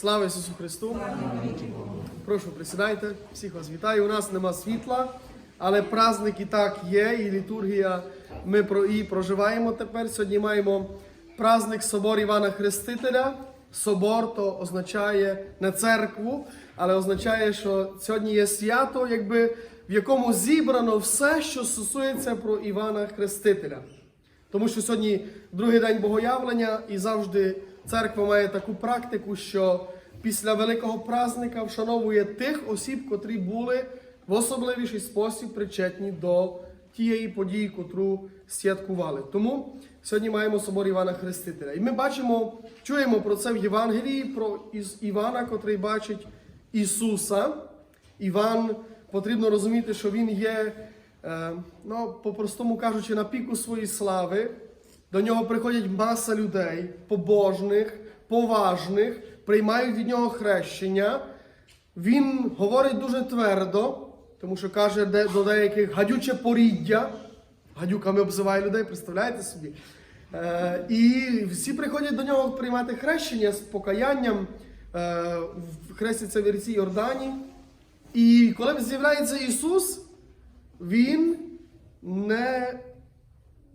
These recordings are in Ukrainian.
Слава Ісусу Христу! Прошу, присідайте, всіх вас вітаю. У нас нема світла, але праздник і так є, і літургія. Ми про і проживаємо тепер. Сьогодні маємо праздник Собор Івана Хрестителя. Собор то означає не церкву, але означає, що сьогодні є свято, якби в якому зібрано все, що стосується про Івана Хрестителя. Тому що сьогодні другий день богоявлення, і завжди церква має таку практику, що після великого праздника вшановує тих осіб, котрі були в особливіший спосіб причетні до тієї події, котру святкували. Тому сьогодні маємо собор Івана Хрестителя. І ми бачимо, чуємо про це в Євангелії, про Івана, котрий бачить Ісуса. Іван потрібно розуміти, що він є, е, ну, по-простому кажучи, на піку своєї слави. До нього приходять маса людей, побожних, поважних, приймають від нього хрещення. Він говорить дуже твердо, тому що каже до деяких гадюче поріддя. Гадюками обзиває людей, представляєте собі? Е, і всі приходять до нього приймати хрещення з покаянням, е, хрестяться в ріці Йордані. І коли з'являється Ісус, Він не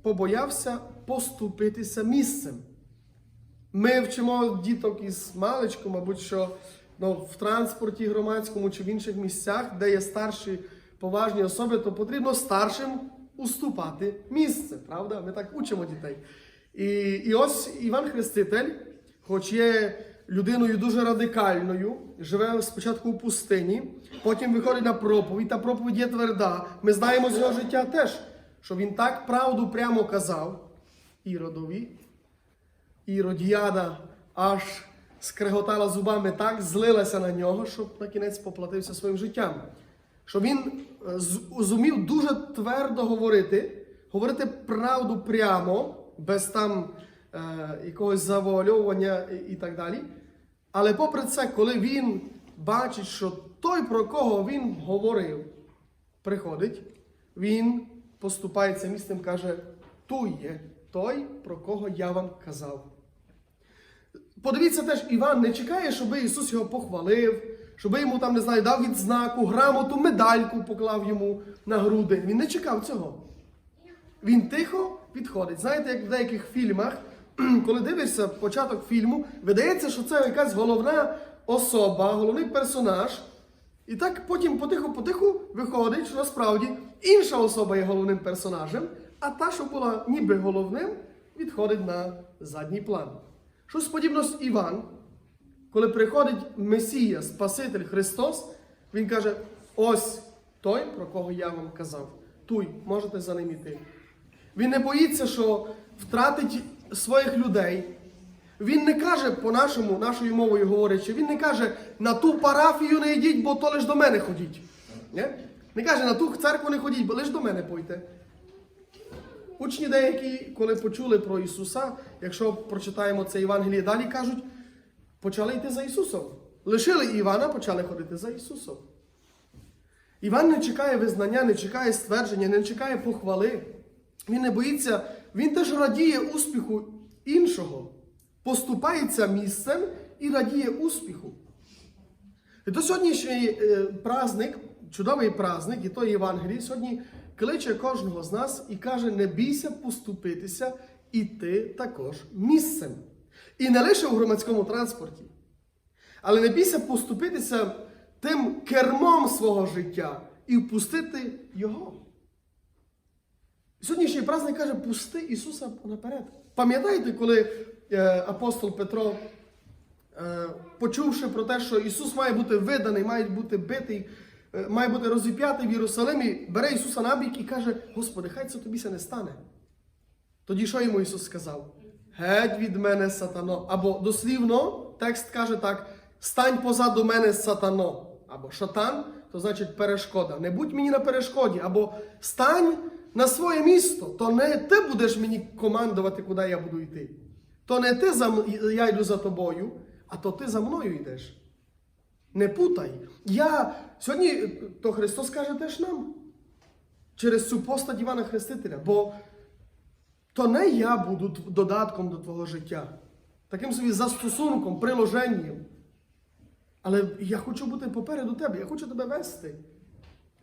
побоявся поступитися місцем. Ми вчимо діток із маличку, мабуть, що ну, в транспорті громадському чи в інших місцях, де є старші поважні особи, то потрібно старшим уступати місце. Правда? Ми так учимо дітей. І, і ось Іван Хреститель, хоч є людиною дуже радикальною, живе спочатку у пустині, потім виходить на проповідь, та проповідь є тверда. Ми знаємо з його життя теж, що він так правду прямо казав Іродові. Іродіяда аж скреготала зубами так, злилася на нього, щоб на кінець поплатився своїм життям. Що він е, зумів дуже твердо говорити, говорити правду прямо, без там е, якогось завуальовування і, і так далі. Але попри це, коли він бачить, що той, про кого він говорив, приходить, він поступається місцем, каже: Той є той, про кого я вам казав. Подивіться теж, Іван не чекає, щоб Ісус його похвалив, щоб йому там, не знаю, дав відзнаку, грамоту, медальку поклав йому на груди. Він не чекав цього. Він тихо підходить. Знаєте, як в деяких фільмах, коли дивишся початок фільму, видається, що це якась головна особа, головний персонаж. І так потім потиху-потиху виходить, що насправді інша особа є головним персонажем, а та, що була ніби головним, відходить на задній план. Щось подібно з Іван, коли приходить Месія, Спаситель Христос, він каже: ось той, про кого я вам казав. Туй, можете за ним іти. Він не боїться, що втратить своїх людей. Він не каже по-нашому, нашою мовою говорячи, він не каже на ту парафію не йдіть, бо то лиш до мене ходіть. Не, не каже на ту церкву не ходіть, бо лиш до мене пойте. Учні деякі, коли почули про Ісуса, якщо прочитаємо це Євангеліє, далі кажуть, почали йти за Ісусом. Лишили Івана, почали ходити за Ісусом. Іван не чекає визнання, не чекає ствердження, не чекає похвали. Він не боїться, він теж радіє успіху іншого, поступається місцем і радіє успіху. І то сьогоднішній е, праздник, чудовий праздник, і той Євангелій, сьогодні кличе кожного з нас і каже: не бійся поступитися, і ти також місцем. І не лише у громадському транспорті, але не бійся поступитися тим кермом свого життя і впустити його. Сьогоднішній праздник каже, пусти Ісуса наперед. Пам'ятаєте, коли е, апостол Петро, е, почувши про те, що Ісус має бути виданий, має бути битий, має бути розіп'ятий в Єрусалимі, бере Ісуса на бік і каже: Господи, хай це тобі се не стане. Тоді що йому Ісус сказав? Геть від мене, сатано. Або дослівно текст каже так: стань позаду мене, сатано. Або шатан, то значить перешкода. Не будь мені на перешкоді, або стань на своє місто. То не ти будеш мені командувати, куди я буду йти. То не ти за я йду за тобою, а то ти за мною йдеш. Не путай. Я сьогодні, то Христос каже теж нам через цю постать Івана Хрестителя. Бо то не я буду додатком до твого життя, таким собі застосунком, приложенням. Але я хочу бути попереду тебе, я хочу тебе вести.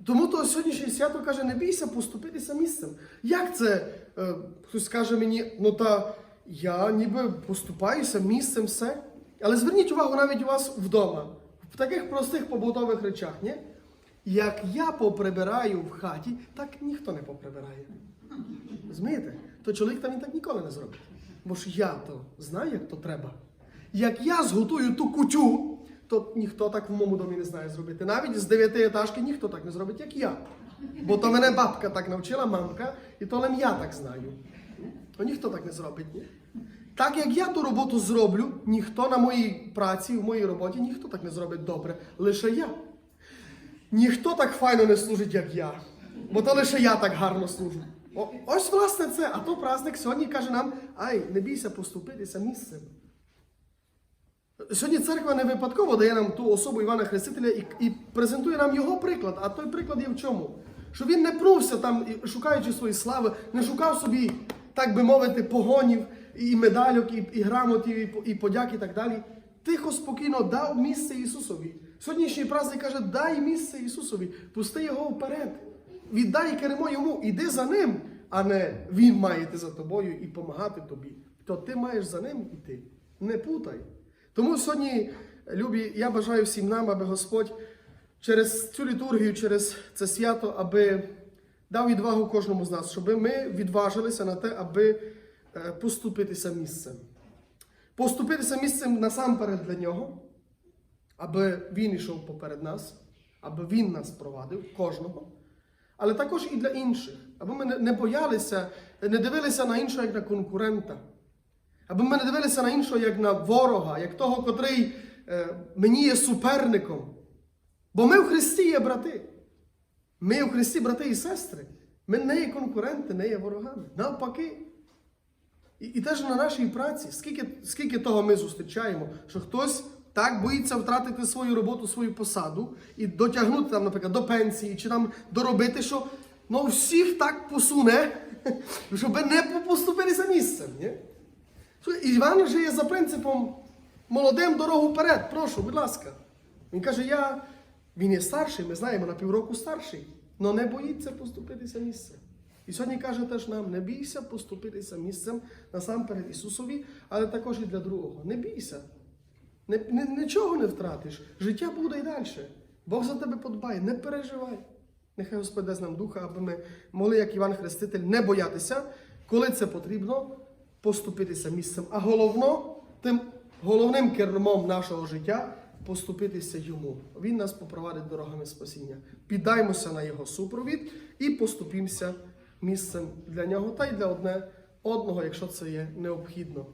Тому то сьогоднішнє свято каже, не бійся поступитися місцем. Як це? Е, хтось скаже мені, ну та я ніби поступаюся місцем все. Але зверніть увагу навіть у вас вдома, в таких простих побутових речах, ні? Як я поприбираю в хаті, так ніхто не поприбирає. Розумієте? То чоловік там він так ніколи не зробить. Бо ж я то знаю, як то треба. Як я зготую ту кутю, то ніхто так в моєму домі не знає зробити. Навіть з дев'яти етажки ніхто так не зробить, як я. Бо то мене бабка так навчила, мамка, і то лем я так знаю. То ніхто так не зробить. Ні? Так як я ту роботу зроблю, ніхто на моїй праці, в моїй роботі, ніхто так не зробить добре. Лише я. Ніхто так файно не служить, як я. Бо то лише я так гарно служу. О, ось власне це. А то праздник сьогодні каже нам: ай, не бійся поступитися місцем. Сьогодні церква не випадково дає нам ту особу Івана Хрестителя і, і презентує нам його приклад. А той приклад є в чому? Що він не пнувся там, шукаючи свої слави, не шукав собі, так би мовити, погонів, і медальок, і, і грамотів, і, і подяк, і так далі. Тихо, спокійно дав місце Ісусові. Сьогоднішній праздник каже, дай місце Ісусові, пусти його вперед. Віддай кермо йому, іди за ним, а не він має йти за тобою і допомагати тобі. То ти маєш за ним іти. Не путай. Тому сьогодні, любі, я бажаю всім нам, аби Господь через цю літургію, через це свято, аби дав відвагу кожному з нас, щоб ми відважилися на те, аби поступитися місцем. Поступитися місцем насамперед для нього, аби він йшов поперед нас, аби він нас провадив, кожного, але також і для інших, аби ми не- не боялися, не дивилися на іншого як на конкурента. Аби ми не дивилися на іншого як на ворога, як того, котрий е, мені є суперником. Бо ми в Христі є брати. Ми в Христі брати і сестри. Ми не є конкуренти, не є ворогами. Навпаки. І, і теж на нашій праці, скільки, скільки того ми зустрічаємо, що хтось так боїться втратити свою роботу, свою посаду і дотягнути там, наприклад, до пенсії чи там доробити, що ну, всіх так посуне, щоб не поступилися місцем. Ні? Іван жиє за принципом молодим дорогу вперед. Прошу, будь ласка. Він каже, я, він є старший, ми знаємо, на півроку старший, але не боїться поступитися місцем. І сьогодні каже теж нам: не бійся поступитися місцем насамперед Ісусові, але також і для другого. Не бійся. Нічого не втратиш. Життя буде і далі. Бог за тебе подбає, не переживай. Нехай Господь дасть нам духа, аби ми могли, як Іван Хреститель, не боятися, коли це потрібно, поступитися місцем. А головно, тим головним кермом нашого життя поступитися йому. Він нас попровадить дорогами спасіння. Піддаймося на його супровід і поступімося місцем для нього та й для одне одного, якщо це є необхідно.